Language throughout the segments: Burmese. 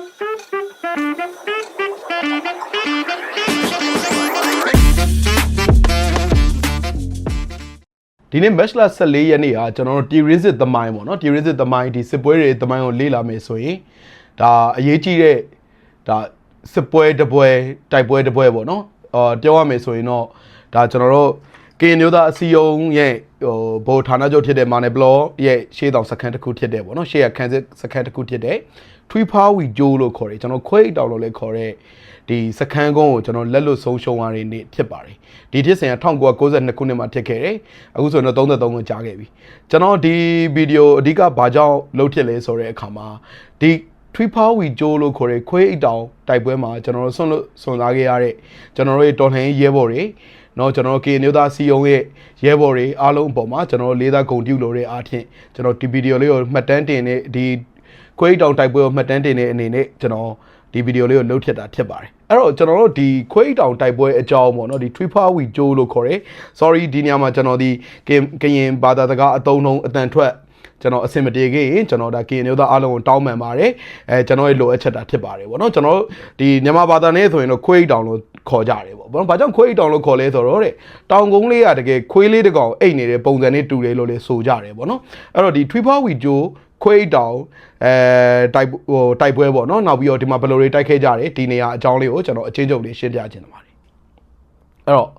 ဒီနေ့ match လ14ရက်နေ့ဟာကျွန်တော်တို့ T-Risit သမိုင်းပေါ့နော် T-Risit သမိုင်းဒီစစ်ပွဲတွေသမိုင်းကိုလေ့လာမယ်ဆိုရင်ဒါအရေးကြီးတဲ့ဒါစစ်ပွဲတစ်ပွဲတိုက်ပွဲတစ်ပွဲပေါ့နော်အော်ပြောရမယ်ဆိုရင်တော့ဒါကျွန်တော်တို့ကရင်မျိုးသားအစည်းအရုံးရဲ့ဟိုဘိုဌာနချုပ်ဖြစ်တဲ့မာနယ်ဘလော့ရဲ့ရှေးတောင်စခန်းတစ်ခုဖြစ်တဲ့ပေါ့နော်ရှေးရခန်းစစ်စခန်းတစ်ခုဖြစ်တဲ့ ထွေးဖားဝီဂျိုးလို့ခေါ်တယ်ကျွန်တော်ခွဲအိတ်တောက်လို့လည်းခေါ်တဲ့ဒီစခန်းကုန်းကိုကျွန်တော်လက်လွတ်ဆုံးရှုံးရတဲ့နေ့ဖြစ်ပါတယ်ဒီဖြစ်စဉ်က1992ခုနှစ်မှာဖြစ်ခဲ့တယ်အခုဆိုတော့33ခုကြာခဲ့ပြီကျွန်တော်ဒီဗီဒီယိုအဓိကဘာကြောင့်လုပ်ဖြစ်လဲဆိုတဲ့အခါမှာဒီထွေးဖားဝီဂျိုးလို့ခေါ်တဲ့ခွဲအိတ်တောင်တိုက်ပွဲမှာကျွန်တော်တို့ဆွန့်လွတ်ဆွန့်စားခဲ့ရတဲ့ကျွန်တော်တို့ရဲ့တော်လှန်ရေးရဲဘော်တွေနော်ကျွန်တော်ကေမျိုးသားစီယုံရဲ့ရဲဘော်တွေအားလုံးအပေါ်မှာကျွန်တော်လေးစားဂုဏ်ပြုလို့တဲ့အားဖြင့်ကျွန်တော်ဒီဗီဒီယိုလေးကိုမှတ်တမ်းတင်တဲ့ဒီ ခွေးအိတ်တောင်တိုက်ပွဲကိုမှတ်တမ်းတင်တဲ့အနေနဲ့ကျွန်တော်ဒီဗီဒီယိုလေးကိုလုပ်ဖြစ်တာဖြစ်ပါတယ်အဲ့တော့ကျွန်တော်တို့ဒီခွေးအိတ်တောင်တိုက်ပွဲအကြောင်းပေါ့နော်ဒီ Twitter we Joe လို့ခေါ်တယ် sorry ဒီနေရာမှာကျွန်တော်ဒီကင်ကရင်ဘာသာစကားအသုံးနှုန်းအတန်ထွက်ကျွန်တော်အဆင်မပြေခဲ့ရင်ကျွန်တော်ဒါကရင်မျိုးသားအားလုံးကိုတောင်းပန်ပါတယ်အဲကျွန်တော်ရဲ့လိုအပ်ချက်တာဖြစ်ပါတယ်ဗောနော်ကျွန်တော်တို့ဒီမြန်မာဘာသာနဲ့ဆိုရင်တော့ခွေးတောင်လို့ခေါ်ကြတယ်ဗောဘာဘာကြောင့်ခွေးတောင်လို့ခေါ်လဲဆိုတော့တဲ့တောင်ကုန်းလေးကတကယ်ခွေးလေးတစ်ကောင်အိတ်နေတဲ့ပုံစံနဲ့တူတယ်လို့လေဆိုကြတယ်ဗောနော်အဲ့တော့ဒီ Twitter we Joe ခွေးတောင်အဲတိုက်ဟိုတိုက်ပွဲပေါ့နော်နောက်ပြီးတော့ဒီမှာဘယ်လိုတွေတိုက်ခဲ့ကြတယ်ဒီနေရာအကြောင်းလေးကိုကျွန်တော်အချင်းချုပ်လေးရှင်းပြချင်ပါတယ်အဲ့တော့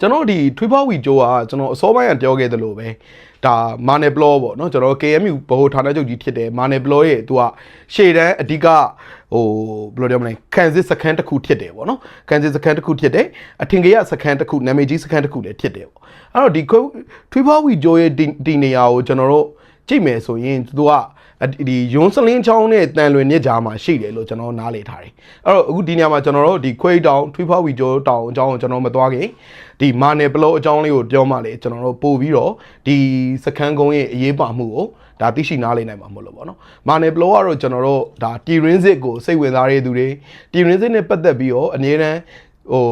ကျွန်တော်ဒီထွေးဖွားဝီဂျိုးကကျွန်တော်အစောပိုင်းကပြောခဲ့သလိုပဲဒါမာနယ်ဘလော့ပေါ့နော်ကျွန်တော် KMU ဗဟိုဌာနချုပ်ကြီးဖြစ်တယ်မာနယ်ဘလော့ရဲ့သူကရှေ့တန်းအဓိကဟိုဘယ်လိုပြောမလဲကန်စစ်စခန်းတစ်ခုဖြစ်တယ်ပေါ့နော်ကန်စစ်စခန်းတစ်ခုဖြစ်တယ်အထင်ကြီးစခန်းတစ်ခုနာမည်ကြီးစခန်းတစ်ခုလည်းဖြစ်တယ်ပေါ့အဲ့တော့ဒီထွေးဖွားဝီဂျိုးရဲ့ဒီဒီနေရာကိုကျွန်တော်တို့ ကြည့်မယ်ဆိုရင်သူကဒီယွန်းစလင်းချောင်းနဲ့တန်လွင်မြစ်ကြားမှာရှိတယ်လို့ကျွန်တော်နားလေထားတယ်အဲ့တော့အခုဒီနေရာမှာကျွန်တော်တို့ဒီခွေးတောင်ထွေးဖွားဝီကျော်တောင်အကြောင်းကိုကျွန်တော်မသွားခင်ဒီမာနယ်ဘလော့အကြောင်းလေးကိုပြောမှလေကျွန်တော်တို့ပို့ပြီးတော့ဒီစခန်းကုန်းရဲ့အရေးပါမှုကိုဒါသိရှိနားလေနိုင်မှာမဟုတ်လို့ပေါ့နော်မာနယ်ဘလော့ကတော့ကျွန်တော်တို့ဒါတီရင်းစစ်ကိုစိတ်ဝင်စားတဲ့သူတွေတီရင်းစစ်နဲ့ပတ်သက်ပြီးတော့အနည်းတန်းဟို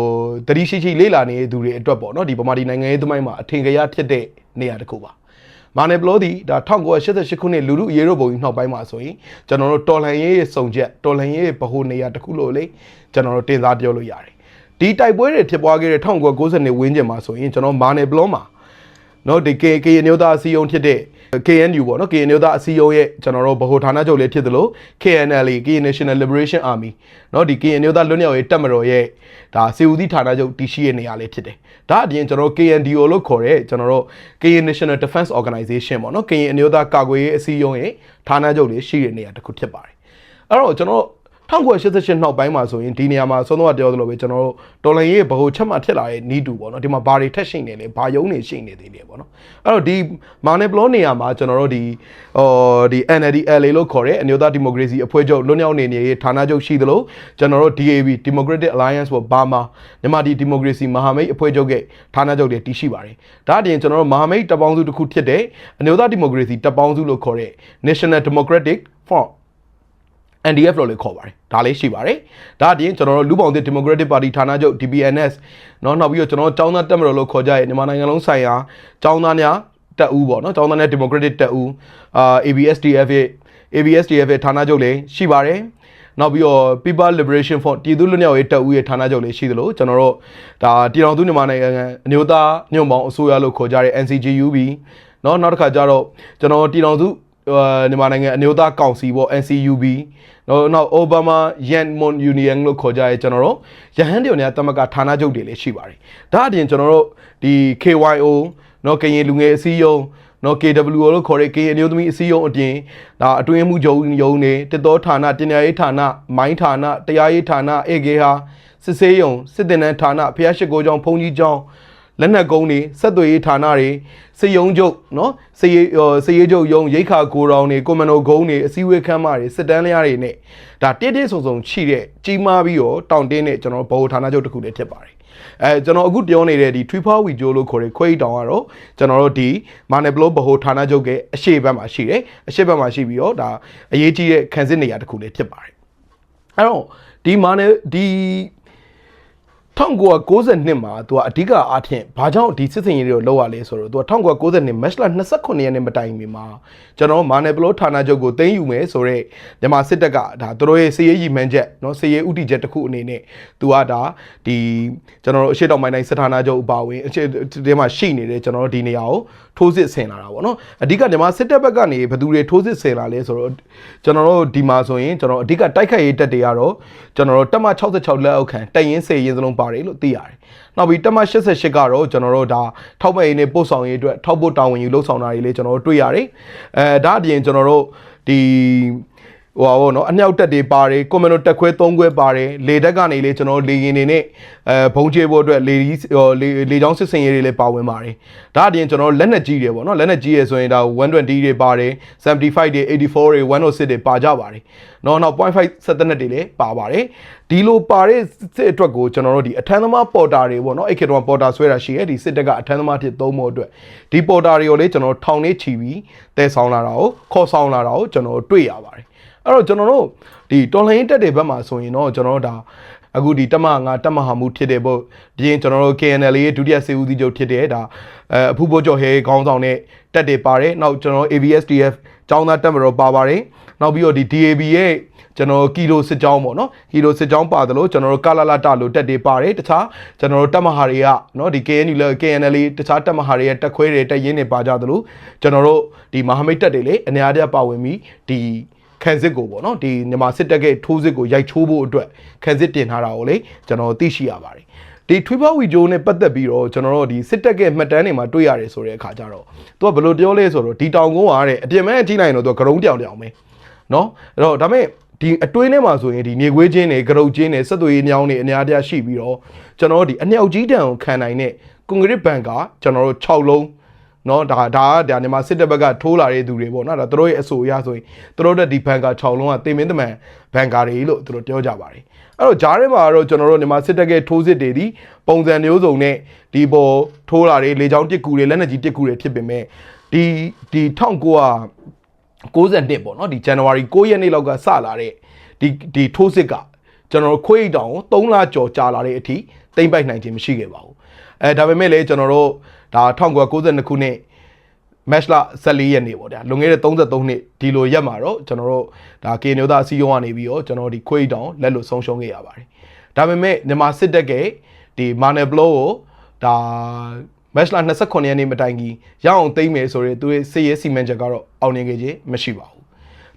တတိရှိရှိလေ့လာနေတဲ့သူတွေအတွက်ပေါ့နော်ဒီဗမာပြည်နိုင်ငံရေးသမိုင်းမှာအထင်ကြီးဖြစ်တဲ့နေရာတစ်ခုပါ မာနယ်ဘလောဒီဒါ1988ခုနှစ်လူလူအရေးတို့ပုံကြီးနှောက်ပိုင်းမှာဆိုရင်ကျွန်တော်တို့တော်လန်ရေးရဲ့စုံချက်တော်လန်ရေးရဲ့ဗဟိုနေရာတစ်ခုလို့လေကျွန်တော်တို့တင်စားပြောလို့ရတယ်ဒီတိုက်ပွဲတွေဖြစ်ပွားခဲ့တဲ့1990နှစ်ဝန်းကျင်မှာဆိုရင်ကျွန်တော်မာနယ်ဘလောမှာနော်ဒီ KK မျိုးသားအစည်းအရုံးဖြစ်တဲ့ KNU ပေါ့နော် KNU သားအစည်းအရုံးရဲ့ကျွန်တော်တို့ဗဟိုဌာနချုပ်လည်းဖြစ်သလို KNLA Karen National Liberation Army နော်ဒီ KNU သားလွတ်မြောက်ရေးတပ်မတော်ရဲ့ဒါစေဦးသီးဌာနချုပ်တည်ရှိတဲ့နေရာလည်းဖြစ်တယ်ဒါအပြင်ကျွန်တော်တို့ KNDO လို့ခေါ်တဲ့ကျွန်တော်တို့ Karen National Defense Organization ပေါ့နော် KNU သားကာကွယ်ရေးအစည်းအရုံးရဲ့ဌာနချုပ်လည်းရှိတဲ့နေရာတစ်ခုဖြစ်ပါတယ်အဲ့တော့ကျွန်တော် 1988နောက်ပိုင်းမှာဆိုရင်ဒီနေရာမှာဆုံးတော့ပြောသလိုပဲကျွန်တော်တို့ဒေါ်လာရေးဘဟုချက်မှဖြစ်လာတဲ့နီးတူပေါ့နော်ဒီမှာဘာတွေထက်ရှိနေလဲဘာယုံနေရှိနေသေးတယ်ပေါ့နော်အဲ့တော့ဒီမာနယ်ဘလောနေရာမှာကျွန်တော်တို့ဒီဟောဒီ NLD-LA လို့ခေါ်တဲ့အမျိုးသားဒီမိုကရေစီအဖွဲ့ချုပ်လွတ်မြောက်နေနေရေးဌာနချုပ်ရှိသလိုကျွန်တော်တို့ DAB Democratic Alliance for Burma မြန်မာဒီဒီမိုကရေစီမဟာမိတ်အဖွဲ့ချုပ်ရဲ့ဌာနချုပ်တွေတည်ရှိပါတယ်ဒါအပြင်ကျွန်တော်တို့မဟာမိတ်တပ်ပေါင်းစုတစ်ခုဖြစ်တဲ့အမျိုးသားဒီမိုကရေစီတပ်ပေါင်းစုလို့ခေါ်တဲ့ National Democratic Front NDF လို့လည်းခေါ်ပါတယ်ဒါလေးရှိပါတယ်ဒါအပြင်ကျွန်တော်တို့လူပောင်သစ် Democratic Party ဌာနချုပ် DPNS เนาะနောက်ပြီးတော့ကျွန်တော်တို့ចောင်းသားတက်မတော်လို့ခေါ်ကြရဲ့မြန်မာနိုင်ငံလုံးဆိုင်ရာចောင်းသားများတက်ဦးပေါ့เนาะចောင်းသားများ Democratic တက်ဦးအာ ABSDF ရဲ့ ABSDF ရဲ့ဌာနချုပ်လည်းရှိပါတယ်နောက်ပြီးတော့ People Liberation Front ပြည်သူ့လွတ်မြောက်ရေးတပ်ဦးရဲ့ဌာနချုပ်လေးရှိသလိုကျွန်တော်တို့ဒါပြည်တော်သူမြန်မာနိုင်ငံအမျိုးသားညွန့်ပေါင်းအစိုးရလို့ခေါ်ကြတဲ့ NCGUB เนาะနောက်တစ်ခါကျတော့ကျွန်တော်ပြည်တော်သူ မြန်မာနိုင်ငံအမျိုးသားကောင်စီပေါ့ NCUB နော်နောက် Obama Yan Mon Union လို့ခေါ်ကြရဲကျွန်တော်တို့ရဟန်းတရုံများတမကဌာနချုပ်တွေလည်းရှိပါတယ်ဒါအပြင်ကျွန်တော်တို့ဒီ KYO နော်ကရင်လူငယ်အစည်းအရုံးနော် KWO လို့ခေါ်တဲ့ KN အမျိုးသမီးအစည်းအရုံးအပြင်ဒါအတွင်းမှုဂျုံယုံနေတစ်တော်ဌာနတင်ညာရေးဌာနမိုင်းဌာနတရားရေးဌာနအေဂေဟာစစ်ဆေးယုံစစ်တင်တန်းဌာနဖျားရှိခိုးကျောင်းဘုံကြီးကျောင်း လက်နက်ကုန်းတွေဆက်သွယ်ရေးဌာနတွေစေယုံချုပ်နော်စေရစေရချုပ်ယုံရိတ်ခါကိုရောင်တွေကွန်မန်ဒိုဂုံးတွေအစည်းအဝေးခန်းမတွေစစ်တမ်းလျားတွေနဲ့ဒါတိတိဆုံဆုံချိတဲ့ကြီးမားပြီးတော့တောင့်တင်းတဲ့ကျွန်တော်ဘောဌာနချုပ်တစ်ခုလည်းဖြစ်ပါတယ်အဲကျွန်တော်အခုပြောနေတဲ့ဒီ Tree Power We Joe လို့ခေါ်တဲ့ခွေးတောင်ကတော့ကျွန်တော်တို့ဒီ Money Blow ဘဟုဌာနချုပ်ရဲ့အရှေ့ဘက်မှာရှိတယ်အရှေ့ဘက်မှာရှိပြီးတော့ဒါအရေးကြီးတဲ့ခံစစ်နေရာတစ်ခုလည်းဖြစ်ပါတယ်အဲ့တော့ဒီ Money ဒီ 1992မှာသူကအဓိကအားဖြင့်ဘာကြောင့်ဒီစစ်စင်ရေးတွေကိုလောက်ရလဲဆိုတော့သူက1992 match လ29ရက်နေ့မတိုင်မီမှာကျွန်တော်မာနယ်ဘလိုဌာနချုပ်ကိုသိမ်းယူမယ်ဆိုတော့မြန်မာစစ်တပ်ကဒါသူတို့ရဲ့စီရေးရည်မှန်းချက်เนาะစီရေးဥတီချက်တစ်ခုအနေနဲ့သူကဒါဒီကျွန်တော်တို့အရှိတောင်ပိုင်းတိုင်းစစ်ဌာနချုပ်အပါအဝင်အရှိဒီမှာရှိနေတဲ့ကျွန်တော်တို့ဒီနေရာကိုထိုးစစ်ဆင်လာတာပေါ့နော်အဓိကမြန်မာစစ်တပ်ဘက်ကနေဘယ်သူတွေထိုးစစ်ဆင်လာလဲဆိုတော့ကျွန်တော်တို့ဒီမှာဆိုရင်ကျွန်တော်အဓိကတိုက်ခိုက်ရေးတပ်တွေကတော့ကျွန်တော်တို့တပ်မ66လက်အောက်ခံတပ်ရင်းစေရင်စလုံးပါ ါတယ်လို့သိရတယ်။နောက်ပြီးတပ်မ88ကတော့ကျွန်တော်တို့ဒါထောက်ပံ့ရေးနဲ့ပို့ဆောင်ရေးအတွက်ထောက်ပို့တာဝန်ယူလှုပ်ဆောင်တာတွေလည်းကျွန်တော်တို့တွေ့ရတယ်။အဲဒါအပြင်ကျွန်တော်တို့ဒီ ဟိုပါဘောနော်အမြောက်တက်တွေပါတယ်ကွန်မန်ဒိုတက်ခွဲ၃ခွဲပါတယ်လေတက်ကနေလေကျွန်တော်တို့လေရင်တွေနဲ့အဲဘုံချေဖို့အတွက်လေကြီးဟိုလေလေချောင်းစစ်စင်ရေးတွေလည်းပါဝင်ပါတယ်ဒါအပြင်ကျွန်တော်တို့လက်နက်ကြီးတွေပေါ့နော်လက်နက်ကြီးတွေဆိုရင်ဒါ120တွေပါတယ်75တွေ84တွေ106တွေပါကြပါတယ်နော်နောက်0.5ဆက်တဲ့နက်တွေလည်းပါပါတယ်ဒီလိုပါတဲ့စစ်အတွက်ကိုကျွန်တော်တို့ဒီအထမ်းသမားပေါ်တာတွေပေါ့နော်အဲ့ခေတ်တော့ပေါ်တာဆွဲတာရှိရဲ့ဒီစစ်တပ်ကအထမ်းသမားဖြစ်သုံးဖို့အတွက်ဒီပေါ်တာတွေကိုလည်းကျွန်တော်ထောင်နေချီပြီးတဲဆောင်လာတာကိုခေါ်ဆောင်လာတာကိုကျွန်တော်တို့တွေ့ရပါတယ် အဲ့တော့ကျွန်တော်တို့ဒီတော်လှန်ရေးတက်တဲ့ဘက်မှာဆိုရင်တော့ကျွန်တော်တို့ဒါအခုဒီတက်မငါတက်မဟာမှုဖြစ်တယ်ပေါ့ဒီရင်ကျွန်တော်တို့ KNL ရဲ့ဒုတိယစေဦးစီးချုပ်ဖြစ်တဲ့ဒါအဲအဖူးဘောကျော်ဟဲခေါင်းဆောင်နဲ့တက်တယ်ပါတယ်နောက်ကျွန်တော် ABSDF ကျောင်းသားတက်မတော်ပါပါတယ်နောက်ပြီးတော့ဒီ DAB ရဲ့ကျွန်တော်ကီလိုစစ်ကြောင်းပေါ့နော်ကီလိုစစ်ကြောင်းပါတယ်လို့ကျွန်တော်တို့ကလာလာတလို့တက်တွေပါတယ်တခြားကျွန်တော်တို့တက်မဟာတွေကနော်ဒီ KNU လဲ KNL တခြားတက်မဟာတွေရဲ့တက်ခွဲတွေတက်ရင်းတွေပါကြသလိုကျွန်တော်တို့ဒီမဟာမိတ်တက်တွေလေအများအားပါဝင်ပြီးဒီ ခန်းစစ်ကိုပေါ့နော်ဒီမြန်မာစစ်တပ်ကထိုးစစ်ကိုရိုက်ချိုးဖို့အတွက်ခန်းစစ်တင်ထားတာကိုလေကျွန်တော်သိရှိရပါတယ်ဒီထွေးပွားဝီဂျိုးနဲ့ပတ်သက်ပြီးတော့ကျွန်တော်တို့ဒီစစ်တပ်ကမှတ်တမ်းတွေမှာတွေ့ရတယ်ဆိုတဲ့အခါကျတော့သူကဘယ်လိုပြောလဲဆိုတော့ဒီတောင်ကုန်းကတဲ့အပြင်မဲ့အကြည့်လိုက်ရင်တော့သူကဂရုံးတောင်တောင်ပဲเนาะအဲ့တော့ဒါပေမဲ့ဒီအတွင်းထဲမှာဆိုရင်ဒီနေခွေးချင်းတွေကရုတ်ချင်းတွေဆက်သွေးညောင်းတွေအများတရားရှိပြီးတော့ကျွန်တော်တို့ဒီအမြောက်ကြီးတံကိုခံနိုင်တဲ့ကွန်ကရစ်ဘန်ကကျွန်တော်တို့6လုံး เนาะဒါဒါဒါမြန်မာစစ်တပ်ဘက်ကထိုးလာတဲ့သူတွေပေါ့နော်ဒါတို့ရဲ့အဆိုအရဆိုရင်တို့တဲ့ဒီဘန်ကာ6လုံးကတင်မင်းတမန်ဘန်ကာတွေလို့တို့ပြောကြပါတယ်အဲ့တော့ဂျားထဲမှာတော့ကျွန်တော်တို့မြန်မာစစ်တပ်ကထိုးစစ်တွေဒီပုံစံမျိုးစုံနဲ့ဒီပေါ်ထိုးလာတွေလေချောင်းတစ်ကူတွေလက်နက်ကြီးတစ်ကူတွေဖြစ်ပေမဲ့ဒီဒီ1900 62ပေါ့နော်ဒီဇန်နဝါရီ9ရက်နေ့လောက်ကစလာတဲ့ဒီဒီထိုးစစ်က ကျွန်တော်တို့ခွေးတောင်3လကျော်ကြာလာတဲ့အထိတိမ့်ပိုက်နိုင်ခြင်းမရှိခဲ့ပါဘူးအဲဒါပေမဲ့လည်းကျွန်တော်တို့ဒါ1992ခုနှစ် match လ14ရက်နေ့ပေါ့ဗျာလွန်ခဲ့တဲ့33နှစ်ဒီလိုရက်မှာတော့ကျွန်တော်တို့ဒါကေနိုသားအစည်းအရုံးကနေပြီးတော့ကျွန်တော်ဒီခွေးတောင်လက်လို့ဆုံးရှုံးခဲ့ရပါတယ်ဒါပေမဲ့မြန်မာစစ်တပ်ကဒီမာနယ်ဘလိုကိုဒါ match လ29ရက်နေ့မတိုင်ခင်ရအောင်သိမ့်မယ်ဆိုရင်သူရဲ့စစ်ရေးစီမံချက်ကတော့အောင်မြင်ခဲ့ခြင်းမရှိပါဘူး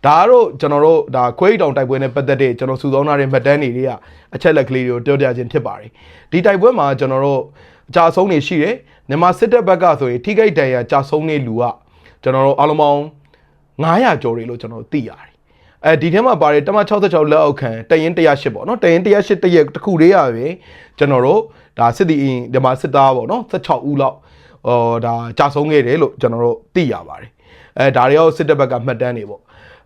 ဒါကတော့ကျွန်တော်တို့ဒါခွေးတောင်တိုက်ပွဲနဲ့ပတ်သက်တဲ့ကျွန်တော်စုဆောင်းထားတဲ့မှတ်တမ်းတွေတွေကအချက်လက်ကလေးတွေကိုပြောပြခြင်းဖြစ်ပါတယ်ဒီတိုက်ပွဲမှာကျွန်တော်တို့အကြဆုံးတွေရှိတယ်မြန်မာစစ်တပ်ဘက်ကဆိုရင်ထိခိုက်ဒဏ်ရာကြာဆုံးတဲ့လူကကျွန်တော်တို့အားလုံးပေါင်း900ကျော်တွေလို့ကျွန်တော်တို့သိရတယ်အဲဒီထဲမှာပါတယ်တမ66လက်အောက်ခံတရင်108ပေါ့နော်တရင်108တရက်တစ်ခုလေးရပဲကျွန်တော်တို့ဒါစစ်တီအင်းဒီမှာစစ်သားပေါ့နော်16ဦးလောက်ဟောဒါကြာဆုံးခဲ့တယ်လို့ကျွန်တော်တို့သိရပါတယ်အဲဒါတွေရောစစ်တပ်ဘက်ကမှတ်တမ်းတွေပေါ့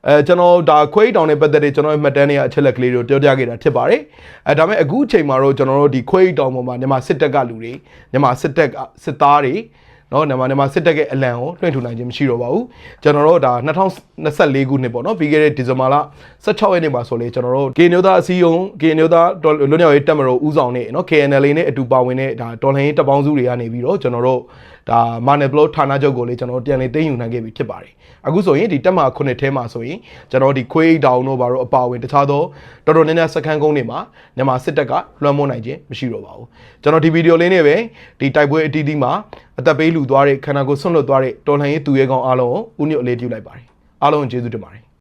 အဲကျွန်တော်ဒါခွေးတောင်နဲ့ပတ်သက်တဲ့ကျွန်တော်ရဲ့မှတ်တမ်းတွေကအချက်လက်ကလေးတွေကိုပြောပြခဲ့တာဖြစ်ပါတယ်အဲဒါပေမဲ့အခုအချိန်မှာတော့ကျွန်တော်တို့ဒီခွေးတောင်ပေါ်မှာမြန်မာစစ်တပ်ကလူတွေမြန်မာစစ်တပ်ကစစ်သားတွေနော်မြန်မာမြန်မာစစ်တပ်ရဲ့အလံကိုလွှင့်ထူနိုင်ခြင်းမရှိတော့ပါဘူးကျွန်တော်တို့ဒါ2024ခုနှစ်ပေါ့နော်ပြီးခဲ့တဲ့ဒီဇင်ဘာလ16ရက်နေ့မှာဆိုလေကျွန်တော်တို့ကေမျိုးသားအစည်းအရုံးကေမျိုးသားလွတ်မြောက်ရေးတပ်မတော်ဦးဆောင်နေနော် KNL နဲ့အတူပါဝင်တဲ့ဒါတော်လှန်ရေးတပ်ပေါင်းစုတွေကနေပြီးတော့ကျွန်တော်တို့ဒါမာနယ်ဘလော့ဌာနချုပ်ကိုလေကျွန်တော်တို့ပြန်လည်သိမ်းယူနိုင်ခဲ့ပြီဖြစ်ပါတယ်အခုဆိုရင်ဒီတက်မှာခုနှစ်ထဲမှာဆိုရင်ကျွန်တော်ဒီခွေးတောင်တို့ဘာလို့အပါဝင်တခြားသောတော်တော်များများစခန်းကုန်းတွေမှာမြန်မာစစ်တပ်ကလွှမ်းမိုးနိုင်ခြင်းမရှိတော့ပါဘူးကျွန်တော်ဒီဗီဒီယိုလေးနဲ့ပဲဒီတိုက်ပွဲအတီးတီးမှာအသက်ပေးလူသွားတဲ့ခန္ဓာကိုယ်ဆွန့်လွတ်သွားတဲ့တော်လှန်ရေးသူရဲကောင်းအားလုံးကိုဦးညွတ်အလေးပြုလိုက်ပါတယ်အားလုံးကျေးဇူးတင်ပါတယ်